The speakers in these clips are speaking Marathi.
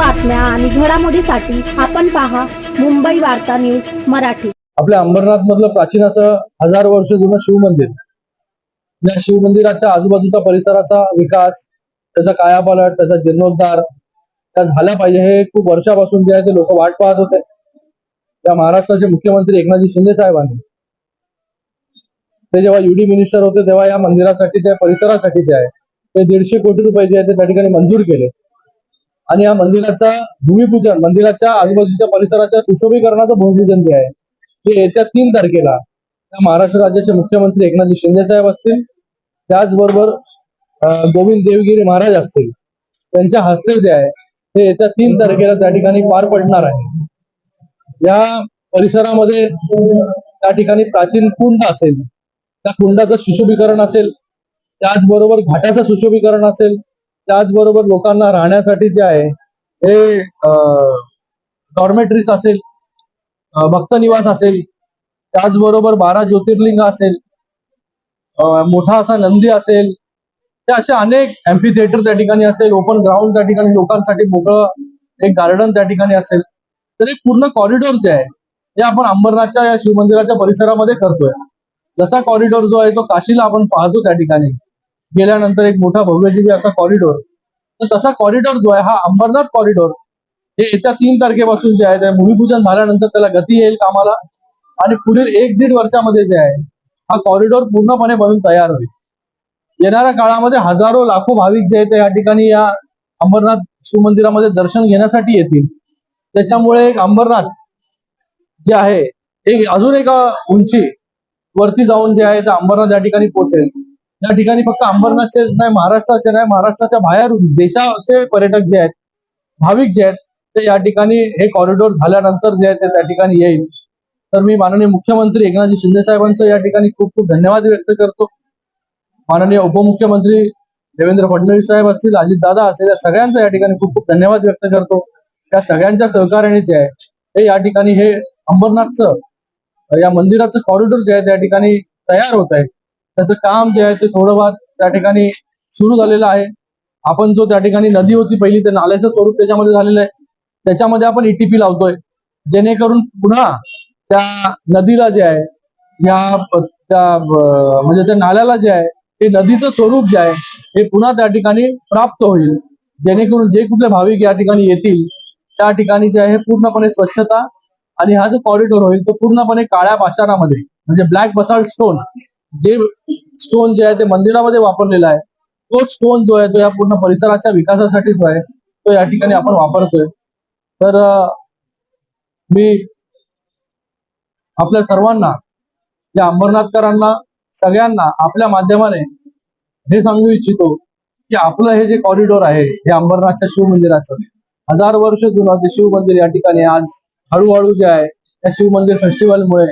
बातम्या आणि घडामोडीसाठी आपण पहा मुंबई वार्ता न्यूज मराठी. आपल्या अंबरनाथ मधलं प्राचीन असं हजार वर्ष जुनं शिवमंदिर या शिवमंदिराच्या आजूबाजूचा परिसराचा विकास त्याचा कायापालट त्याचा जीर्णोद्धार त्या झाला पाहिजे हे खूप वर्षापासून जे आहे ते लोक वाट पाहत होते. त्या महाराष्ट्राचे मुख्यमंत्री एकनाथजी शिंदे साहेबांनी. ते जेव्हा युडी मिनिस्टर होते तेव्हा या मंदिरासाठीचे परिसरासाठीचे आहे. ते दीडशे कोटी रुपये जे आहे ते त्या ठिकाणी मंजूर केले. आणि या मंदिराचा भूमिपूजन मंदिराच्या आजूबाजूच्या परिसराच्या सुशोभीकरणाचं भूमिपूजन जे आहे ते येत्या तीन तारखेला त्या महाराष्ट्र राज्याचे मुख्यमंत्री एकनाथजी शिंदे साहेब असतील. त्याचबरोबर गोविंद देवगिरी महाराज असतील. त्यांच्या हस्ते जे आहे ते येत्या तीन तारखेला त्या ठिकाणी पार पडणार आहे. या परिसरामध्ये त्या ठिकाणी प्राचीन कुंड असेल त्या कुंडाचं सुशोभीकरण असेल. त्याचबरोबर घाटाचं सुशोभीकरण असेल. त्याचबरोबर लोकांना राहण्यासाठी जे आहे हे डॉर्मेटरीज असेल भक्तनिवास भक्त निवास असेल त्याचबरोबर बारा ज्योतिर्लिंग असेल मोठा असा नंदी असेल ते असे अनेक एम्फी थिएटर त्या ठिकाणी असेल ओपन ग्राउंड त्या ठिकाणी लोकांसाठी मोकळं एक गार्डन त्या ठिकाणी असेल. तर एक पूर्ण कॉरिडॉर जे आहे ते आपण अंबरनाथच्या या शिवमंदिराच्या परिसरामध्ये करतोय. जसा कॉरिडॉर जो आहे तो काशीला आपण पाहतो त्या ठिकाणी. गेल्यानंतर एक मोठा भव्यजीवी असा कॉरिडॉर तर तसा कॉरिडॉर जो आहे हा अंबरनाथ कॉरिडॉर हे येत्या तीन तारखेपासून जे आहे ते भूमिपूजन झाल्यानंतर त्याला गती येईल कामाला. आणि पुढील एक दीड वर्षामध्ये जे आहे हा कॉरिडॉर पूर्णपणे बनून तयार होईल. येणाऱ्या काळामध्ये हजारो लाखो भाविक जे आहेत ते या ठिकाणी या अंबरनाथ शिवमंदिरामध्ये दर्शन घेण्यासाठी येतील. त्याच्यामुळे एक अंबरनाथ जे आहे एक अजून एका उंची वरती जाऊन जे आहे ते अंबरनाथ या ठिकाणी पोहोचेल. या ठिकाणी फक्त अंबरनाथचे नाही महाराष्ट्राचे नाही महाराष्ट्राच्या बाहेरून देशाचे पर्यटक जे आहेत भाविक जे आहेत ते या ठिकाणी हे कॉरिडॉर झाल्यानंतर जे आहे ते त्या ठिकाणी येईल. तर मी माननीय मुख्यमंत्री एकनाथजी शिंदे साहेबांचं या ठिकाणी खूप खूप धन्यवाद व्यक्त करतो. माननीय उपमुख्यमंत्री देवेंद्र फडणवीस साहेब असतील अजितदादा असेल या सगळ्यांचा या ठिकाणी खूप खूप धन्यवाद व्यक्त करतो. त्या सगळ्यांच्या सहकार्याने जे आहे हे या ठिकाणी हे अंबरनाथचं या मंदिराचं कॉरिडॉर जे आहे त्या ठिकाणी तयार होत आहे. त्याचं काम जे आहे ते थोडंफार त्या ठिकाणी सुरू झालेलं आहे. आपण जो त्या ठिकाणी नदी होती पहिली ते नाल्याचं स्वरूप त्याच्यामध्ये झालेलं आहे. त्याच्यामध्ये आपण ईटीपी लावतोय. जेणेकरून पुन्हा त्या नदीला जे आहे या त्या म्हणजे त्या नाल्याला जे आहे ते नदीचं स्वरूप जे आहे हे पुन्हा त्या ठिकाणी प्राप्त होईल. जेणेकरून जे कुठले भाविक या ठिकाणी येतील त्या ठिकाणी जे आहे पूर्णपणे स्वच्छता आणि हा जो कॉरिडॉर होईल तो पूर्णपणे काळ्या पाषाणामध्ये म्हणजे ब्लॅक बसाल्ट स्टोन जे स्टोन जे आहे ते मंदिरामध्ये वापरलेला आहे. तोच स्टोन जो आहे तो या पूर्ण परिसराच्या विकासासाठी जो आहे. तो या ठिकाणी आपण वापरतोय. तर मी आपल्या सर्वांना या अंबरनाथकरांना सगळ्यांना आपल्या माध्यमाने हे सांगू इच्छितो की आपलं हे जे कॉरिडॉर आहे हे अंबरनाथच्या शिवमंदिराचं हजार वर्ष जुनं ते शिवमंदिर या ठिकाणी आज हळूहळू जे आहे त्या शिवमंदिर फेस्टिवलमुळे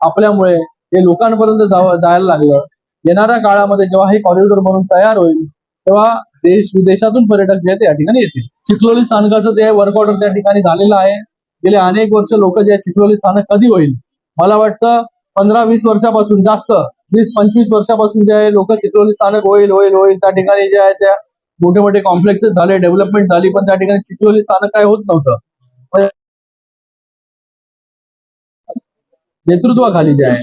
आपल्यामुळे हे लोकांपर्यंत जावं जायला लागलं. येणाऱ्या काळामध्ये जेव्हा हे कॉरिडॉर म्हणून तयार होईल तेव्हा देश विदेशातून पर्यटक जे त्या ठिकाणी येतील. चिखलोली स्थानकाचं जे वर्क ऑर्डर त्या ठिकाणी झालेलं आहे गेले अनेक वर्ष लोक जे चिखलोली स्थानक कधी होईल? मला वाटतं पंधरा वीस वर्षापासून जास्त वीस पंचवीस वर्षापासून जे आहे लोक चिखलोली स्थानक होईल होईल होईल त्या ठिकाणी जे आहे त्या मोठे मोठे कॉम्प्लेक्सेस झाले डेव्हलपमेंट झाली पण त्या ठिकाणी चिखलोली स्थानक काय होत नव्हतं. नेतृत्वाखाली जे आहे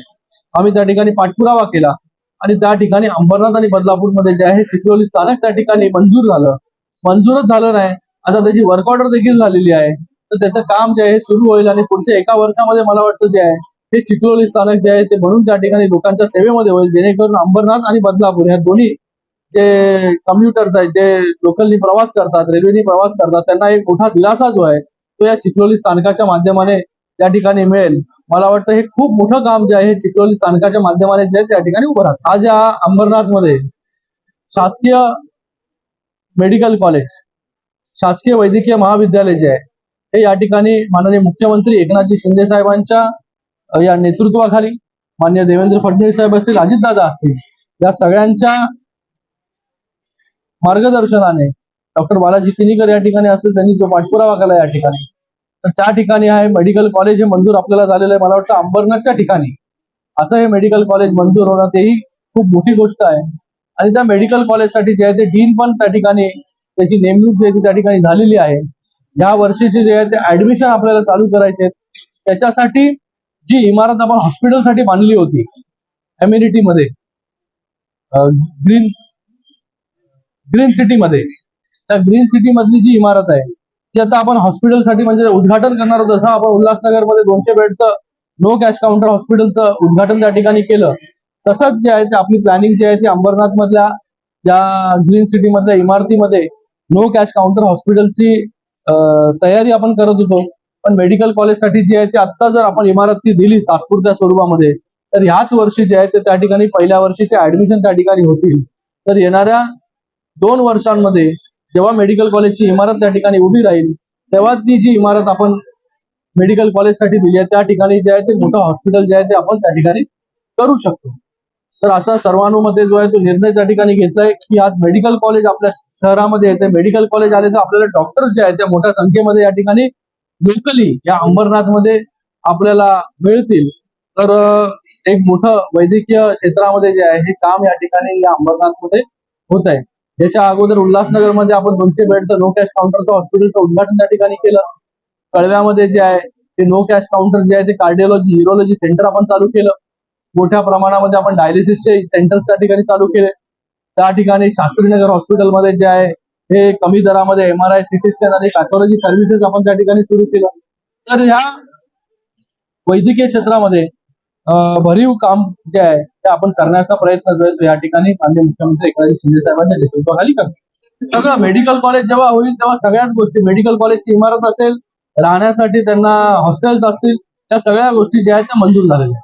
आम्ही त्या ठिकाणी पाठपुरावा केला. आणि त्या ठिकाणी अंबरनाथ आणि बदलापूरमध्ये जे आहे चिखलोली स्थानक त्या ठिकाणी मंजूर झालं. मंजूरच झालं नाही. आता त्याची वर्क ऑर्डर देखील झालेली आहे. तर त्याचं काम जे आहे सुरू होईल आणि पुढच्या एका वर्षामध्ये मला वाटतं जे आहे हे चिखलोली स्थानक जे आहे ते म्हणून त्या ठिकाणी लोकांच्या सेवेमध्ये होईल. जेणेकरून अंबरनाथ आणि बदलापूर ह्या दोन्ही जे कम्प्युटर्स आहेत जे लोकलनी प्रवास करतात रेल्वेनी प्रवास करतात त्यांना एक मोठा दिलासा जो आहे तो या चिखलोली स्थानकाच्या माध्यमाने त्या ठिकाणी मिळेल. मला वाटतं हे खूप मोठं काम जे आहे चिखलोली स्थानकाच्या माध्यमाने जे आहे त्या ठिकाणी उभं राहत. आज या अंबरनाथमध्ये शासकीय मेडिकल कॉलेज शासकीय वैद्यकीय महाविद्यालय जे आहे हे या ठिकाणी माननीय मुख्यमंत्री एकनाथजी शिंदे साहेबांच्या या नेतृत्वाखाली माननीय देवेंद्र फडणवीस साहेब असतील अजितदादा असतील या सगळ्यांच्या मार्गदर्शनाने डॉक्टर बालाजी किनीकर या ठिकाणी असतील त्यांनी जो पाठपुरावा केला या ठिकाणी तर त्या ठिकाणी आहे. मेडिकल कॉलेज हे मंजूर आपल्याला झालेलं आहे. मला वाटतं अंबरनाथच्या ठिकाणी. असं हे मेडिकल कॉलेज मंजूर होणं तेही खूप मोठी गोष्ट आहे. आणि त्या मेडिकल कॉलेजसाठी जे आहे ते डीन पण त्या ठिकाणी त्याची नेमणूक जी आहे ती त्या ठिकाणी झालेली आहे. या वर्षीचे जे आहे ते ऍडमिशन आपल्याला चालू करायचे त्याच्यासाठी जी इमारत आपण हॉस्पिटलसाठी बांधली होती एम्युनिटी मध्ये ग्रीन ग्रीन सिटी मध्ये. त्या ग्रीन सिटी मधली जी इमारत आहे ती आता आपण हॉस्पिटलसाठी म्हणजे उद्घाटन करणार होतो जसं आपण उल्हासनगरमध्ये दोनशे बेडचं नो कॅश काउंटर हॉस्पिटलचं उद्घाटन त्या ठिकाणी केलं. तसंच जे आहे ते आपली प्लॅनिंग जी आहे ती अंबरनाथ मधल्या ज्या ग्रीन सिटी मधल्या इमारतीमध्ये नो कॅश काउंटर हॉस्पिटलची तयारी आपण करत होतो. पण मेडिकल कॉलेजसाठी जी आहे ती आत्ता जर आपण इमारत ती दिली तात्पुरत्या स्वरूपामध्ये तर ह्याच वर्षी जे आहे ते त्या ठिकाणी पहिल्या वर्षीचे ऍडमिशन त्या ठिकाणी होतील. तर येणाऱ्या दोन वर्षांमध्ये जेव्हा मेडिकल कॉलेजची इमारत त्या ठिकाणी उभी राहील तेव्हा ती जी इमारत आपण मेडिकल कॉलेजसाठी दिली आहे त्या ठिकाणी जे आहे ते मोठं हॉस्पिटल जे आहे ते आपण त्या ठिकाणी करू शकतो. तर असा सर्वानुमते जो आहे तो निर्णय त्या ठिकाणी घेतलाय की आज मेडिकल कॉलेज आपल्या शहरामध्ये येते. मेडिकल कॉलेज आले तर आपल्याला डॉक्टर्स जे आहेत त्या मोठ्या संख्येमध्ये या ठिकाणी लोकली या अंबरनाथमध्ये आपल्याला मिळतील. तर एक मोठं वैद्यकीय क्षेत्रामध्ये जे आहे हे काम या ठिकाणी या अंबरनाथमध्ये होत आहे. याच्या अगोदर उल्हासनगरमध्ये आपण दोनशे बेडचं नो कॅश काउंटरचं हॉस्पिटलचं उद्घाटन त्या ठिकाणी केलं. कळव्यामध्ये जे आहे ते नो कॅश काउंटर जे आहे ते कार्डिओलॉजी युरोलॉजी सेंटर आपण चालू केलं. मोठ्या प्रमाणामध्ये आपण डायलिसिसचे सेंटर्स त्या ठिकाणी चालू केले. त्या ठिकाणी शास्त्रीनगर हॉस्पिटलमध्ये जे आहे हे कमी दरामध्ये M R I CT scan आणि पॅथॉलॉजी सर्व्हिसेस आपण त्या ठिकाणी सुरू केलं. तर ह्या वैद्यकीय क्षेत्रामध्ये भरीव काम जे आहे ते आपण करण्याचा प्रयत्न जर या ठिकाणी माननीय मुख्यमंत्री एकनाथ शिंदे साहेबांच्या नेतृत्वाखाली करतो सगळं मेडिकल कॉलेज जेव्हा होईल तेव्हा सगळ्याच गोष्टी मेडिकल कॉलेजची इमारत असेल राहण्यासाठी त्यांना हॉस्टेल्स असतील त्या सगळ्या गोष्टी ज्या आहेत त्या मंजूर झालेल्या